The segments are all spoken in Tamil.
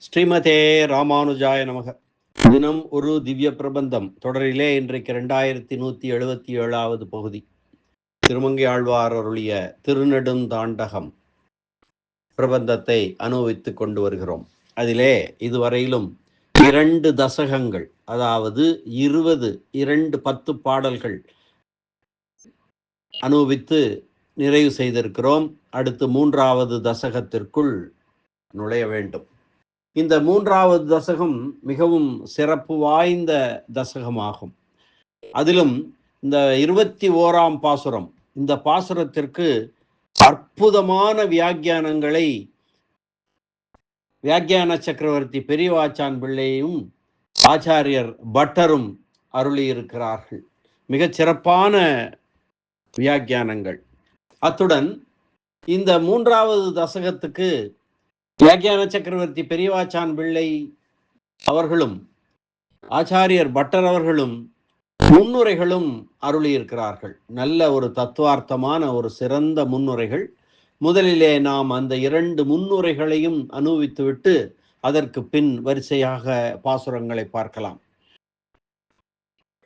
ஸ்ரீமதே ராமானுஜாய நமக. தினம் ஒரு திவ்ய பிரபந்தம். தொடரிலே இன்றைக்கு ரெண்டாயிரத்தி நூத்தி எழுபத்தி ஏழாவது பகுதி. திருமங்கை ஆழ்வார் அருளிய திருநெடுந்தாண்டகம் பிரபந்தத்தை அனுபவித்துக் கொண்டு வருகிறோம். அதிலே இதுவரையிலும் இரண்டு தசகங்கள் அதாவது இருபது இரண்டு பத்து பாடல்கள் அனுபவித்து நிறைவு செய்திருக்கிறோம். அடுத்து மூன்றாவது தசகத்திற்குள் நுழைய வேண்டும். இந்த மூன்றாவது தசகம் மிகவும் சிறப்பு வாய்ந்த தசகமாகும். அதிலும் இந்த இருபத்தி ஓராம் பாசுரம் இந்த பாசுரத்திற்கு அற்புதமான வியாக்கியானங்களை வியாக்கியான சக்கரவர்த்தி பெரியவாச்சான் பிள்ளையும் ஆச்சாரியர் பட்டரும் அருளியிருக்கிறார்கள். மிகச் சிறப்பான வியாக்கியானங்கள். அத்துடன் இந்த மூன்றாவது தசகத்துக்கு வியாக்கியான சக்கரவர்த்தி பெரியவாச்சான் பிள்ளை அவர்களும் ஆச்சாரியர் பட்டர் அவர்களும் முன்னுரைகளும் அருளியிருக்கிறார்கள். நல்ல ஒரு தத்துவார்த்தமான ஒரு சிறந்த முன்னுரைகள். முதலிலே நாம் அந்த இரண்டு முன்னுரைகளையும் அனுபவித்துவிட்டு அதற்கு பின் வரிசையாக பாசுரங்களை பார்க்கலாம்.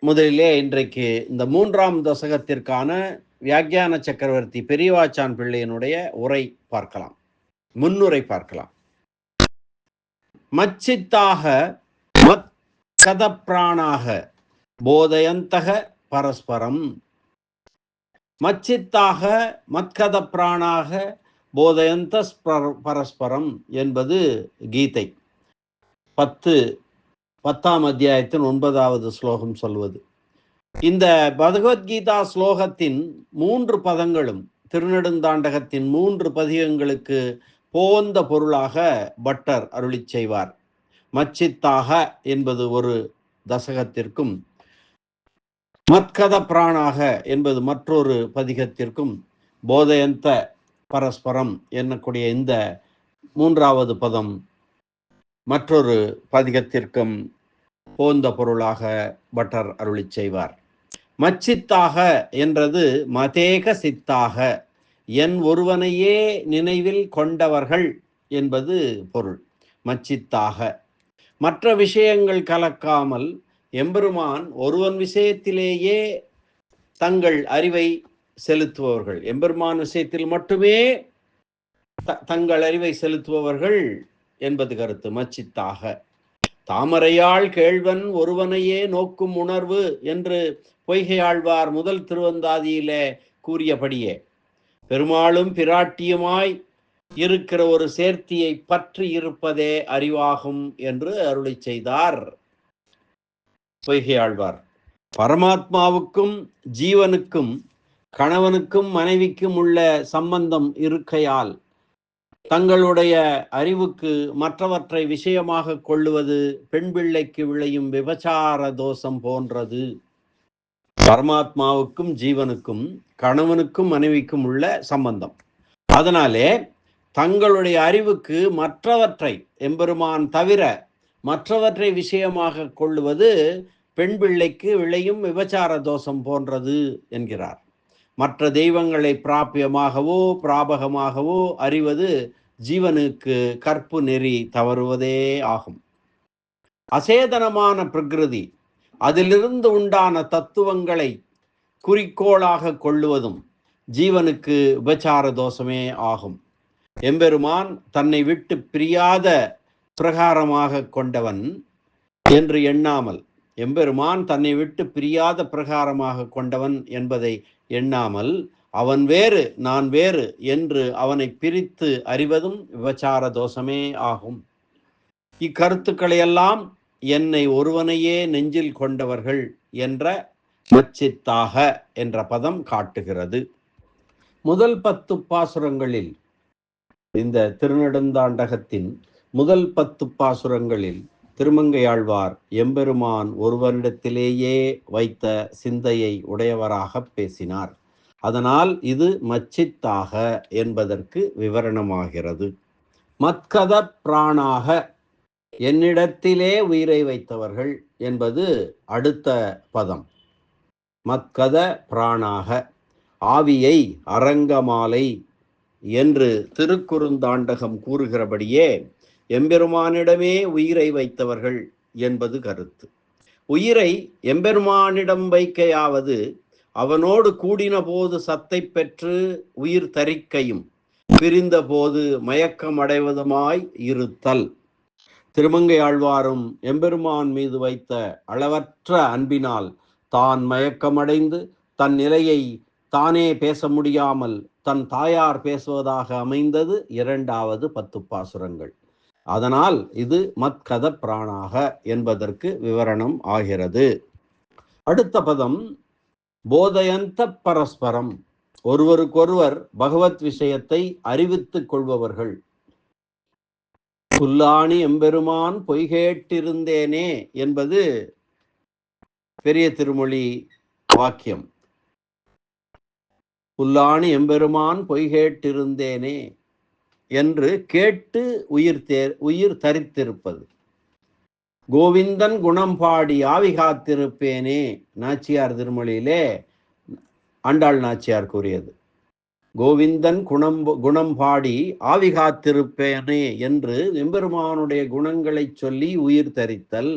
முதலிலே இன்றைக்கு இந்த மூன்றாம் தசகத்திற்கான வியாக்கியான சக்கரவர்த்தி பெரியவாச்சான் பிள்ளையினுடைய உரை பார்க்கலாம். முன்னுரை பார்க்கலாம். மச்சித்தாக மத் கதப்பிராணாக போதயந்தக பரஸ்பரம். மச்சித்தாக மத்கத பிராணாக போதயந்த பரஸ்பரம் என்பது கீதை. பத்து பத்தாம் அத்தியாயத்தின் ஒன்பதாவது ஸ்லோகம் சொல்வது. இந்த பகவத்கீதா ஸ்லோகத்தின் மூன்று பதங்களும் திருநெடுந்தாண்டகத்தின் மூன்று பதிகங்களுக்கு போந்த பொருளாக பட்டர் அருளி செய்வார். மச்சித்தாக என்பது ஒரு தசகத்திற்கும் மத்கத பிராணாக என்பது மற்றொரு பதிகத்திற்கும் போதயந்த பரஸ்பரம் என்னக்கூடிய இந்த மூன்றாவது பதம் மற்றொரு பதிகத்திற்கும் போந்த பொருளாக பட்டர் அருளி செய்வார். மச்சித்தாக என்றது மதேக சித்தாக என் ஒருவனையே நினைவில் கொண்டவர்கள் என்பது பொருள். மச்சித்தாக. மற்ற விஷயங்கள் கலக்காமல் எம்பெருமான் ஒருவன் விஷயத்திலேயே தங்கள் அறிவை செலுத்துபவர்கள். எம்பெருமான் விஷயத்தில் மட்டுமே தங்கள் அறிவை செலுத்துபவர்கள் என்பது கருத்து. மச்சித்தாக. தாமரையால் கேழ்வன் ஒருவனையே நோக்கும் உணர்வு என்று பொய்கையாழ்வார் முதல் திருவந்தாதியிலே கூறியபடியே. பெருமாளும் பிராட்டியுமாய் இருக்கிற ஒரு சேர்த்தியை பற்றி இருப்பதே அறிவாகும் என்று அருளை செய்தார். பொய்கையாழ்வார். பரமாத்மாவுக்கும் ஜீவனுக்கும் கணவனுக்கும் மனைவிக்கும் உள்ள சம்பந்தம் இருக்கையால் தங்களுடைய அறிவுக்கு மற்றவற்றை விஷயமாக கொள்ளுவது பெண் பிள்ளைக்கு விளையும் விபச்சார தோஷம் போன்றது. பரமாத்மாவுக்கும் ஜீவனுக்கும் கணவனுக்கும் மனைவிக்கும் உள்ள சம்பந்தம். அதனாலே தங்களுடைய அறிவுக்கு மற்றவற்றை எம்பெருமான் தவிர மற்றவற்றை விஷயமாக கொள்ளுவது பெண் பிள்ளைக்கு விளையும் விபச்சார தோஷம் போன்றது என்கிறார். மற்ற தெய்வங்களை பிராபியமாகவோ பிராபகமாகவோ அறிவது ஜீவனுக்கு கற்பு நெறி தவறுவதே ஆகும். அசேதனமான பிரகிருதி அதிலிருந்து உண்டான தத்துவங்களை குறிக்கோளாக கொள்ளுவதும் ஜீவனுக்கு உபச்சார தோஷமே ஆகும். எம்பெருமான் தன்னை விட்டு பிரியாத பிரகாரமாக கொண்டவன் என்று எண்ணாமல் எம்பெருமான் தன்னை விட்டு பிரியாத பிரகாரமாக கொண்டவன் என்பதை எண்ணாமல் அவன் வேறு நான் வேறு என்று அவனை பிரித்து அறிவதும் விபச்சார தோஷமே ஆகும். இக்கருத்துக்களையெல்லாம் என்னை ஒருவனையே நெஞ்சில் கொண்டவர்கள் என்ற மச்சித்தாக என்ற பதம் காட்டுகிறது. முதல் பத்து பாசுரங்களில் இந்த திருநெடுந்தாண்டகத்தின் முதல் பத்து பாசுரங்களில் திருமங்கையாழ்வார் எம்பெருமான் ஒருவரிடத்திலேயே வைத்த சிந்தையை உடையவராக பேசினார். அதனால் இது மச்சித்தாக என்பதற்கு விவரணமாகிறது. மத்கத பிராணாக என்னிடத்திலே உயிரை வைத்தவர்கள் என்பது அடுத்த பதம். மத்கத பிராணாக ஆவியை அரங்கமாலை என்று திருக்குறுந்தாண்டகம் கூறுகிறபடியே எம்பெருமானிடமே உயிரை வைத்தவர்கள் என்பது கருத்து. உயிரை எம்பெருமானிடம் வைக்கையாவது அவனோடு கூடின போது சத்தை பெற்று உயிர் தரிக்கையும் பிரிந்த போது மயக்கம் அடைவதுமாய் இருத்தல். திருமங்கை ஆழ்வாரும் எம்பெருமான் மீது வைத்த அளவற்ற அன்பினால் தான் மயக்கமடைந்து தன் நிலையை தானே பேச முடியாமல் தன் தாயார் பேசுவதாக அமைந்தது இரண்டாவது பத்து பாசுரங்கள் அதனால் இது மத்கத பிராணாக என்பதற்கு விவரணம் ஆகிறது. அடுத்த பதம் போதயந்த பரஸ்பரம். ஒருவருக்கொருவர் பகவத் விஷயத்தை அறிவித்துக் கொள்பவர்கள். புல்லாணி எம்பெருமான் பொய்கேட்டிருந்தேனே என்பது பெரிய திருமொழி வாக்கியம். புல்லாணி எம்பெருமான் பொய்கேட்டிருந்தேனே என்று கேட்டு உயிர் தேர் உயிர் தரித்திருப்பது. கோவிந்தன் குணம் பாடி ஆவி காத்திருப்பேனே நாச்சியார் திருமொழியிலே ஆண்டாள் நாச்சியார் கூறியது. கோவிந்தன் குணம் குணம் பாடி ஆவி காத்திருப்பேனே என்று எம்பெருமானுடைய குணங்களை சொல்லி உயிர் தரித்தல்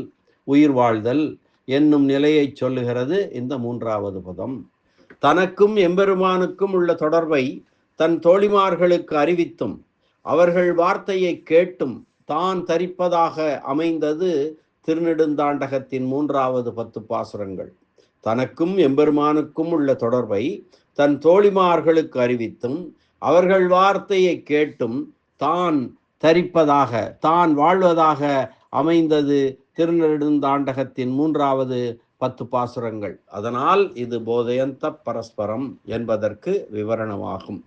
உயிர் வாழ்தல் என்னும் நிலையை சொல்லுகிறது இந்த மூன்றாவது பதம். தனக்கும் எம்பெருமானுக்கும் உள்ள தொடர்பை தன் தோழிமார்களுக்கு அறிவித்தும் அவர்கள் வார்த்தையை கேட்டும் தான் தரிப்பதாக அமைந்தது திருநெடுந்தாண்டகத்தின் மூன்றாவது பத்து பாசுரங்கள். தனக்கும் எம்பெருமானுக்கும் உள்ள தொடர்பை தன் தோழிமார்களுக்கு அறிவித்தும் அவர்கள் வார்த்தையை கேட்டும் தான் தரிப்பதாக தான் வாழ்வதாக அமைந்தது திருநெடுந்தாண்டகத்தின் மூன்றாவது பத்து பாசுரங்கள். அதனால் இது போதயந்த பரஸ்பரம் என்பதற்கு விவரணமாகும்.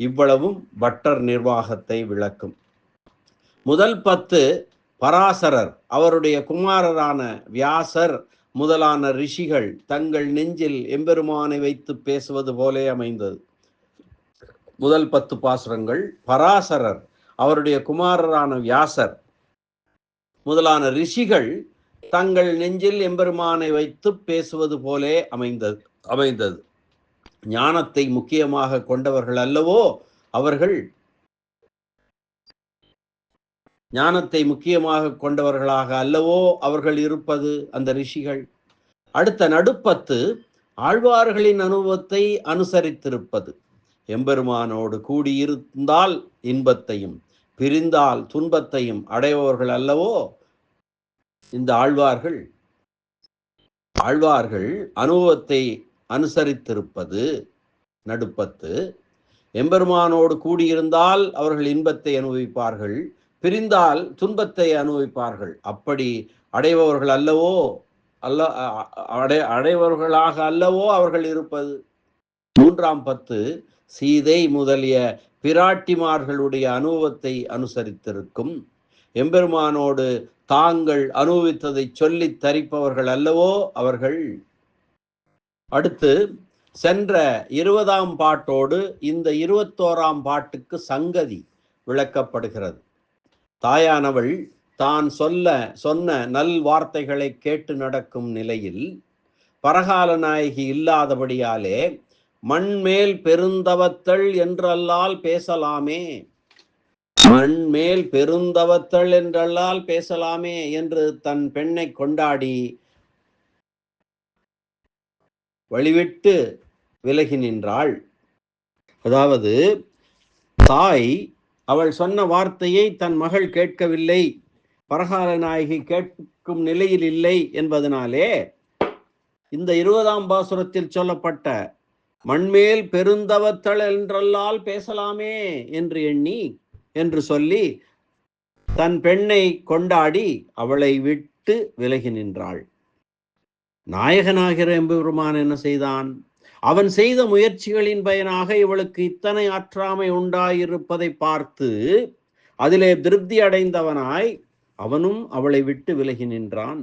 இவ்வளவும் பட்டர் நிர்வாகத்தை விளக்கும். முதல் பத்து பராசரர் அவருடைய குமாரரான வியாசர் முதலான ரிஷிகள் தங்கள் நெஞ்சில் எம்பெருமானை வைத்து பேசுவது போலே அமைந்தது. முதல் பத்து பாசுரங்கள் பராசரர் அவருடைய குமாரரான வியாசர். முதலான ரிஷிகள் தங்கள் நெஞ்சில் எம்பெருமானை வைத்து பேசுவது போலே அமைந்தது அமைந்தது. ஞானத்தை முக்கியமாக கொண்டவர்கள் அல்லவோ அவர்கள் ஞானத்தை முக்கியமாக கொண்டவர்களாக அல்லவோ அவர்கள் இருப்பது அந்த ரிஷிகள். அடுத்த நடுப்பத்து ஆழ்வார்களின் அனுபவத்தை அனுசரித்திருப்பது. எம்பெருமானோடு கூடியிருந்தால் இன்பத்தையும் பிரிந்தால் துன்பத்தையும் அடைபவர்கள் அல்லவோ இந்த ஆழ்வார்கள். ஆழ்வார்கள் அனுபவத்தை அனுசரித்திருப்பது நடுப்பத்து. எம்பெருமானோடு கூடியிருந்தால் அவர்கள் இன்பத்தை அனுபவிப்பார்கள். பிரிந்தால் துன்பத்தை அனுபவிப்பார்கள். அப்படி அடைபவர்கள் அல்லவோ அல்ல அடை அடைபவர்களாக அல்லவோ அவர்கள் இருப்பது. மூன்றாம் பத்து சீதை முதலிய பிராட்டிமார்களுடைய அனுபவத்தை அனுசரித்திருக்கும். எம்பெருமானோடு தாங்கள் அனுபவித்ததை சொல்லி தரிப்பவர்கள் அல்லவோ அவர்கள். அடுத்து சென்ற இருபதாம் பாட்டோடு இந்த இருபத்தோராம் பாட்டுக்கு சங்கதி விளக்கப்படுகிறது. தாயானவள் தான் சொல்ல சொன்ன நல் வார்த்தைகளை கேட்டு நடக்கும் நிலையில் பரகால நாயகி இல்லாதபடியாலே மண்மேல் பெருந்தவத்தள் என்றல்லால் பேசலாமே? மண்மேல் பெருந்தவத்தள் என்றல்லால் பேசலாமே? என்று தன் பெண்ணை கொண்டாடி வழிவிட்டு விலகி நின்றாள். அதாவது தாய் அவள் சொன்ன வார்த்தையை தன் மகள் கேட்கவில்லை. பரகால நாயகி கேட்கும் நிலையில் இல்லை என்பதனாலே இந்த இருபதாம் பாசுரத்தில் சொல்லப்பட்ட மண்மேல் பெருந்தவத்தள் என்றல்லால் பேசலாமே என்று எண்ணி என்று சொல்லி தன் பெண்ணை கொண்டாடி அவளை விட்டு விலகி நின்றாள். நாயகனாகிற எம்பெருமான் என்ன செய்தான்? அவன் செய்த முயற்சிகளின் பயனாக இவளுக்கு இத்தனை ஆற்றாமை உண்டாயிருப்பதை பார்த்து அதிலே திருப்தி அடைந்தவனாய் அவனும் அவளை விட்டு விலகி நின்றான்.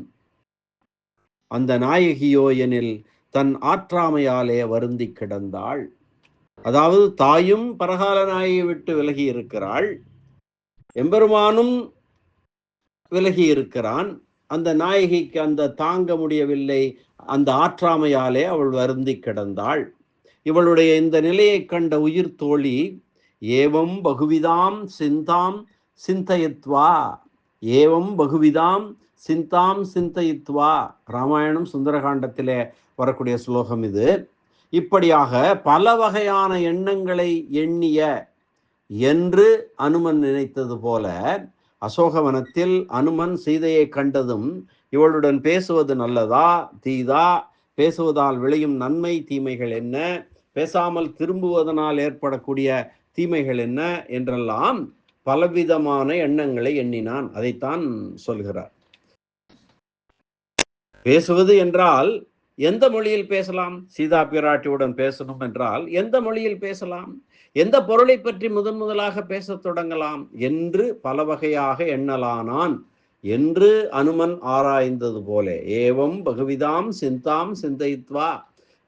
அந்த நாயகியோ எனில் தன் ஆற்றாமையாலே வருந்தி கிடந்தாள். அதாவது தாயும் பரகால நாயை விட்டு விலகி இருக்கிறாள். எம்பெருமானும் விலகி இருக்கிறான். அந்த நாயகிக்கு அந்த தாங்க முடியவில்லை. அந்த ஆற்றாமையாலே அவள் வருந்தி கிடந்தாள். இவளுடைய இந்த நிலையை கண்ட உயிர் தோழி ஏவம் பகுவிதாம் சிந்தாம் சிந்தயத்வா ஏவம் பகுவிதாம் சிந்தாம் சிந்தயித்வா. ராமாயணம் சுந்தரகாண்டத்திலே வரக்கூடிய ஸ்லோகம் இது. இப்படியாக பல வகையான எண்ணங்களை எண்ணிய என்று அனுமன் நினைத்தது போல அசோகவனத்தில் அனுமன் சீதையை கண்டதும் இவளுடன் பேசுவது நல்லதா? தீதா? பேசுவதால் விளையும் நன்மை தீமைகள் என்ன? பேசாமல் திரும்புவதனால் ஏற்படக்கூடிய தீமைகள் என்ன? என்றெல்லாம் பலவிதமான எண்ணங்களை எண்ணினான். அதைத்தான் சொல்கிறார். பேசுவது என்றால் எந்த மொழியில் பேசலாம்? சீதா பிராட்டியுடன் பேசணும் என்றால் எந்த மொழியில் பேசலாம்? எந்த பொருளை பற்றி முதன் முதலாக பேசத் தொடங்கலாம் என்று பல வகையாக எண்ணலானான். என்று அனுமன் ஆராய்ந்தது போல ஏவம் பகுவிதாம் சிந்தாம் சிந்தைத்வா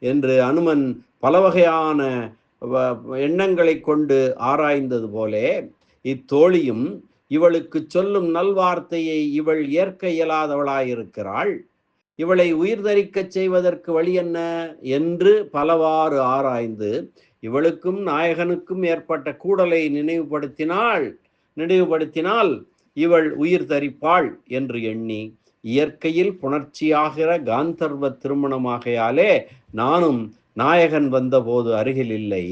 என்று அனுமன் பல வகையான எண்ணங்களை கொண்டு ஆராய்ந்தது போலே இத்தோழியும் இவளுக்கு சொல்லும் நல்வார்த்தையை இவள் ஏற்க இயலாதவளாயிருக்கிறாள். இவளை உயிர் தரிக்கச் செய்வதற்கு வழி என்ன? என்று பலவாறு ஆராய்ந்து இவளுக்கும் நாயகனுக்கும் ஏற்பட்ட கூடலை நினைவுபடுத்தினாள் நினைவுபடுத்தினால் இவள் உயிர் தரிப்பாள் என்று எண்ணி இயற்கையில் புணர்ச்சியாகிற காந்தர்வ திருமணமாகையாலே நானும் நாயகன் வந்தபோது அருகில் இல்லை.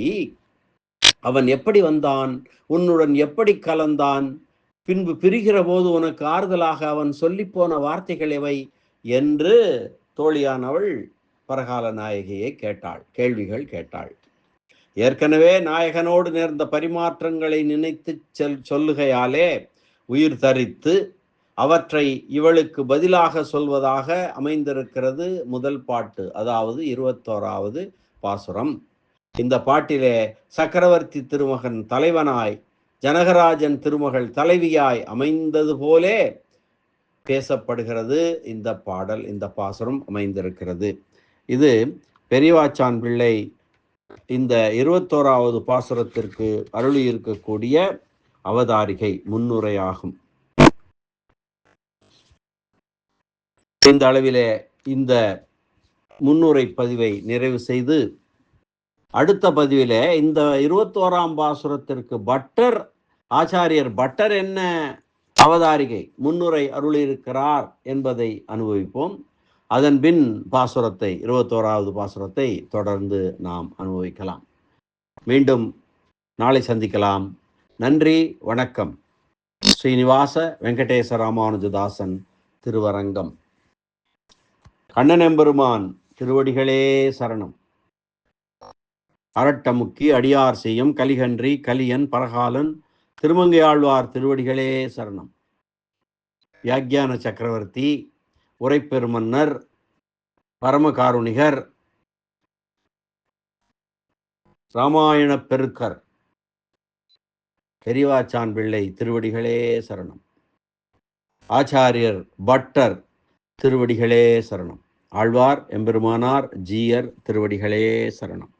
அவன் எப்படி வந்தான்? உன்னுடன் எப்படி கலந்தான்? பின்பு பிரிகிற போது உனக்கு ஆறுதலாக அவன் சொல்லிப்போன வார்த்தைகள் எவை? என்று தோழியானவள் பரகால நாயகியை கேட்டாள் கேள்விகள் கேட்டாள். ஏற்கனவே நாயகனோடு நேர்ந்த பரிமாற்றங்களை நினைத்து செல் சொல்லுகையாலே உயிர் தரித்து அவற்றை இவளுக்கு பதிலாக சொல்வதாக அமைந்திருக்கிறது முதல் பாட்டு அதாவது இருபத்தோராவது பாசுரம். இந்த பாட்டிலே சக்கரவர்த்தி திருமகன் தலைவனாய் ஜனகராஜன் திருமகள் தலைவியாய் அமைந்தது போலே பேசப்படுகிறது இந்த பாடல் இந்த பாசுரம் அமைந்திருக்கிறது. இது பெரியவாச்சான் பிள்ளை இந்த இருபத்தோராவது பாசுரத்திற்கு அருளி இருக்கக்கூடிய அவதாரிகை முன்னுரையாகும். இந்த அளவிலே இந்த முன்னுரை பதிவை நிறைவு செய்து அடுத்த பதிவிலே இந்த இருபத்தோராம் பாசுரத்திற்கு பட்டர் ஆச்சாரியர் பட்டர் என்ன அவதாரிகை முன்னுரை அருளியிருக்கிறார் என்பதை அனுபவிப்போம். அதன் பின் பாசுரத்தை இருபத்தோராவது பாசுரத்தை தொடர்ந்து நாம் அனுபவிக்கலாம். மீண்டும் நாளை சந்திக்கலாம். நன்றி வணக்கம். ஸ்ரீனிவாச வெங்கடேச ராமானுஜதாசன் திருவரங்கம். கண்ணன் எம்பெருமான் திருவடிகளே சரணம். அரட்டமுக்கி அடியார் செய்யும் கலிகன்றி கலியன் பரகாலன் திருமங்கையாழ்வார் திருவடிகளே சரணம். வியாக்கியான சக்கரவர்த்தி உரைப்பெருமன்னர் பரமகாருணிகர் ராமாயண பெருக்கர் பெரியவாச்சான் பிள்ளை திருவடிகளே சரணம். ஆச்சாரியர் பட்டர் திருவடிகளே சரணம். ஆழ்வார் எம்பெருமானார் ஜீயர் திருவடிகளே சரணம்.